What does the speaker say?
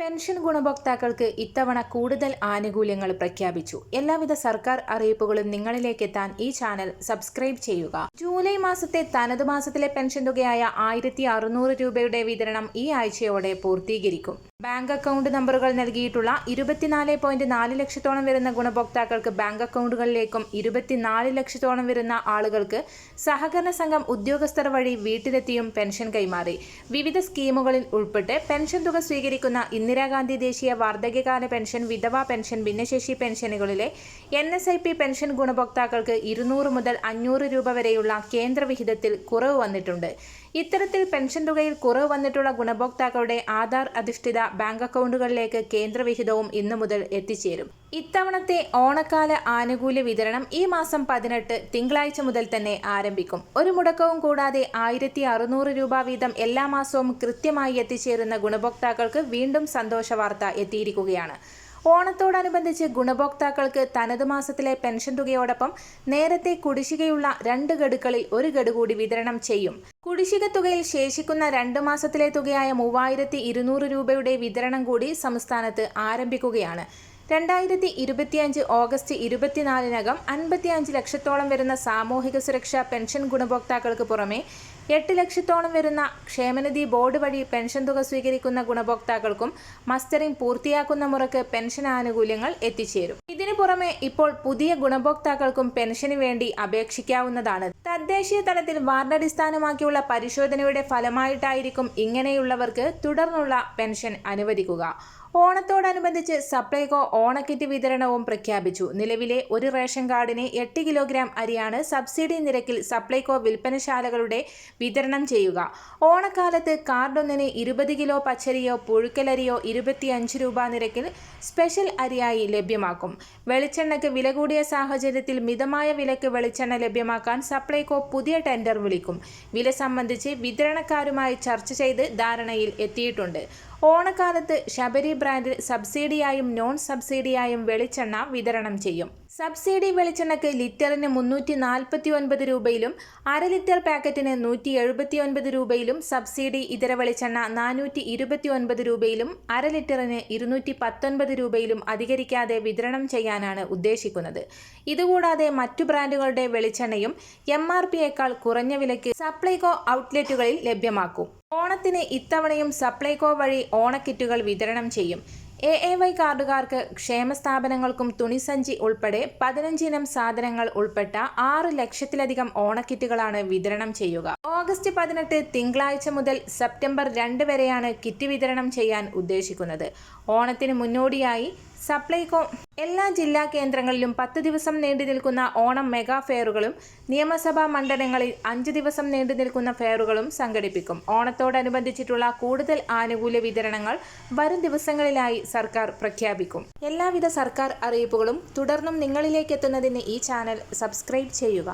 Pension ഗുണഭോക്താക്കൾക്ക് ഇത്തവണ കൂടുതൽ ആനുകൂല്യങ്ങൾ പ്രഖ്യാപിച്ചു. എല്ലാവിധ സർക്കാർ അറിയിപ്പുകളും നിങ്ങളിലേക്ക് എത്താൻ ഈ ചാനൽ സബ്സ്ക്രൈബ് ചെയ്യുക. ജൂലൈ മാസത്തെ തനത് മാസത്തിലെ പെൻഷൻ തുകയായ ആയിരത്തി അറുന്നൂറ് രൂപയുടെ വിതരണം ഈ ആഴ്ചയോടെ പൂർത്തീകരിക്കും. ബാങ്ക് അക്കൗണ്ട് നമ്പറുകൾ നൽകിയിട്ടുള്ള ഇരുപത്തിനാല് പോയിന്റ് നാല് ലക്ഷത്തോളം വരുന്ന ഗുണഭോക്താക്കൾക്ക് ബാങ്ക് അക്കൗണ്ടുകളിലേക്കും ഇരുപത്തിനാല് ലക്ഷത്തോളം വരുന്ന ആളുകൾക്ക് സഹകരണ സംഘം ഉദ്യോഗസ്ഥർ വഴി വീട്ടിലെത്തിയും പെൻഷൻ കൈമാറി. വിവിധ സ്കീമുകളിൽ ഉൾപ്പെട്ട് പെൻഷൻ തുക സ്വീകരിക്കുന്ന ഇന്ദിരാഗാന്ധി ദേശീയ വാർദ്ധക്യകാല പെൻഷൻ വിധവാ പെൻഷൻ ഭിന്നശേഷി പെൻഷനുകളിലെ N S I P pension ഗുണഭോക്താക്കൾക്ക് ഇരുന്നൂറ് മുതൽ അഞ്ഞൂറ് രൂപ വരെയുള്ള കേന്ദ്രവിഹിതത്തിൽ കുറവ് വന്നിട്ടുണ്ട്. ഇത്തരത്തിൽ പെൻഷൻ തുകയിൽ കുറവ് വന്നിട്ടുള്ള ഗുണഭോക്താക്കളുടെ ആധാർ അധിഷ്ഠിത ബാങ്ക് അക്കൗണ്ടുകളിലേക്ക് കേന്ദ്രവിഹിതവും ഇന്നു മുതൽ എത്തിച്ചേരും. ഇത്തവണത്തെ ഓണക്കാല ആനുകൂല്യ വിതരണം ഈ മാസം പതിനെട്ട് തിങ്കളാഴ്ച മുതൽ തന്നെ ആരംഭിക്കും. ഒരു മുടക്കവും കൂടാതെ ആയിരത്തി അറുന്നൂറ് രൂപ വീതം എല്ലാ മാസവും കൃത്യമായി എത്തിച്ചേരുന്ന ഗുണഭോക്താക്കൾക്ക് വീണ്ടും സന്തോഷ വാർത്ത എത്തിയിരിക്കുകയാണ്. ഓണത്തോടനുബന്ധിച്ച് ഗുണഭോക്താക്കൾക്ക് തനത് മാസത്തിലെ പെൻഷൻ തുകയോടൊപ്പം നേരത്തെ കുടിശ്ശികയുള്ള രണ്ട് ഗഡുക്കളിൽ ഒരു ഗഡു കൂടി വിതരണം ചെയ്യും. കുടിശ്ശിക തുകയിൽ ശേഷിക്കുന്ന രണ്ട് മാസത്തിലെ തുകയായ മൂവായിരത്തി ഇരുന്നൂറ് രൂപയുടെ വിതരണം കൂടി സംസ്ഥാനത്ത് ആരംഭിക്കുകയാണ്. രണ്ടായിരത്തി ഇരുപത്തിയഞ്ച് ഓഗസ്റ്റ് ഇരുപത്തിനാലിനകം അൻപത്തിയഞ്ച് ലക്ഷത്തോളം വരുന്ന സാമൂഹിക സുരക്ഷാ പെൻഷൻ ഗുണഭോക്താക്കൾക്ക് പുറമെ എട്ട് ലക്ഷത്തോളം വരുന്ന ക്ഷേമനിധി ബോർഡ് വഴി പെൻഷൻ തുക സ്വീകരിക്കുന്ന ഗുണഭോക്താക്കൾക്കും മസ്റ്ററിംഗ് പൂർത്തിയാക്കുന്ന മുറക്ക് പെൻഷൻ ആനുകൂല്യങ്ങൾ എത്തിച്ചേരും. ഇതിനു പുറമെ ഇപ്പോൾ പുതിയ ഗുണഭോക്താക്കൾക്കും പെൻഷന് വേണ്ടി അപേക്ഷിക്കാവുന്നതാണ്. തദ്ദേശീയ തലത്തിൽ വാർഡടിസ്ഥാനമാക്കിയുള്ള പരിശോധനയുടെ ഫലമായിട്ടായിരിക്കും ഇങ്ങനെയുള്ളവർക്ക് തുടർന്നുള്ള പെൻഷൻ അനുവദിക്കുക. ഓണത്തോടനുബന്ധിച്ച് സപ്ലൈകോ ഓണക്കിറ്റ് വിതരണവും പ്രഖ്യാപിച്ചു. നിലവിലെ ഒരു റേഷൻ കാർഡിന് എട്ട് കിലോഗ്രാം അരിയാണ് സബ്സിഡി നിരക്കിൽ സപ്ലൈകോ വിൽപ്പനശാലകളുടെ വിതരണം ചെയ്യുക. ഓണക്കാലത്ത് കാർഡൊന്നിന് ഇരുപത് കിലോ പച്ചരിയോ പുഴുക്കലരിയോ ഇരുപത്തിയഞ്ച് രൂപ നിരക്കിൽ സ്പെഷ്യൽ അരിയായി ലഭ്യമാക്കും. വെളിച്ചെണ്ണയ്ക്ക് വില കൂടിയ സാഹചര്യത്തിൽ മിതമായ വിലക്ക് വെളിച്ചെണ്ണ ലഭ്യമാക്കാൻ സപ്ലൈകോ പുതിയ ടെൻഡർ വിളിക്കും. വില സംബന്ധിച്ച് വിതരണക്കാരുമായി ചർച്ച ചെയ്ത് ധാരണയിൽ എത്തിയിട്ടുണ്ട്. ഓണക്കാലത്ത് ശബരി ബ്രാൻഡിൽ സബ്സിഡിയായും നോൺ സബ്സിഡിയായും വെളിച്ചെണ്ണ വിതരണം ചെയ്യും. സബ്സിഡി വെളിച്ചെണ്ണയ്ക്ക് ലിറ്ററിന് മുന്നൂറ്റി നാൽപ്പത്തി ഒൻപത് രൂപയിലും അര ലിറ്റർ പാക്കറ്റിന് നൂറ്റി എഴുപത്തി ഒൻപത് രൂപയിലും സബ്സിഡി ഇതര വെളിച്ചെണ്ണ നാനൂറ്റി ഇരുപത്തി ഒൻപത് രൂപയിലും അര ലിറ്ററിന് ഇരുന്നൂറ്റി പത്തൊൻപത് രൂപയിലും അധികരിക്കാതെ വിതരണം ചെയ്യാനാണ് ഉദ്ദേശിക്കുന്നത്. ഇതുകൂടാതെ മറ്റു ബ്രാൻഡുകളുടെ വെളിച്ചെണ്ണയും എം ആർ പിയേക്കാൾ കുറഞ്ഞ വിലയ്ക്ക് സപ്ലൈകോ ഔട്ട്ലെറ്റുകളിൽ ലഭ്യമാക്കും. ഓണത്തിന് ഇത്തവണയും സപ്ലൈകോ വഴി ഓണക്കിറ്റുകൾ വിതരണം ചെയ്യും. എ എ വൈ കാർഡുകാർക്ക് ക്ഷേമ സ്ഥാപനങ്ങൾക്കും തുണിസഞ്ചി ഉൾപ്പെടെ പതിനഞ്ചിനം സാധനങ്ങൾ ഉൾപ്പെട്ട ആറ് ലക്ഷത്തിലധികം ഓണക്കിറ്റുകളാണ് വിതരണം ചെയ്യുക. ഓഗസ്റ്റ് പതിനെട്ട് തിങ്കളാഴ്ച മുതൽ സെപ്റ്റംബർ രണ്ട് വരെയാണ് കിറ്റ് വിതരണം ചെയ്യാൻ ഉദ്ദേശിക്കുന്നത്. ഓണത്തിന് മുന്നോടിയായി സപ്ലൈകോ എല്ലാ ജില്ലാ കേന്ദ്രങ്ങളിലും പത്ത് ദിവസം നീണ്ടു നിൽക്കുന്ന ഓണം മെഗാ ഫെയറുകളും നിയമസഭാ മണ്ഡലങ്ങളിൽ അഞ്ച് ദിവസം നീണ്ടു നിൽക്കുന്ന ഫെയറുകളും സംഘടിപ്പിക്കും. ഓണത്തോടനുബന്ധിച്ചിട്ടുള്ള കൂടുതൽ ആനുകൂല്യ വിതരണങ്ങൾ വരും ദിവസങ്ങളിലായി സർക്കാർ പ്രഖ്യാപിക്കും. എല്ലാവിധ സർക്കാർ അറിയിപ്പുകളും തുടർന്നും നിങ്ങളിലേക്ക് എത്തുന്നതിന് ഈ ചാനൽ സബ്സ്ക്രൈബ് ചെയ്യുക.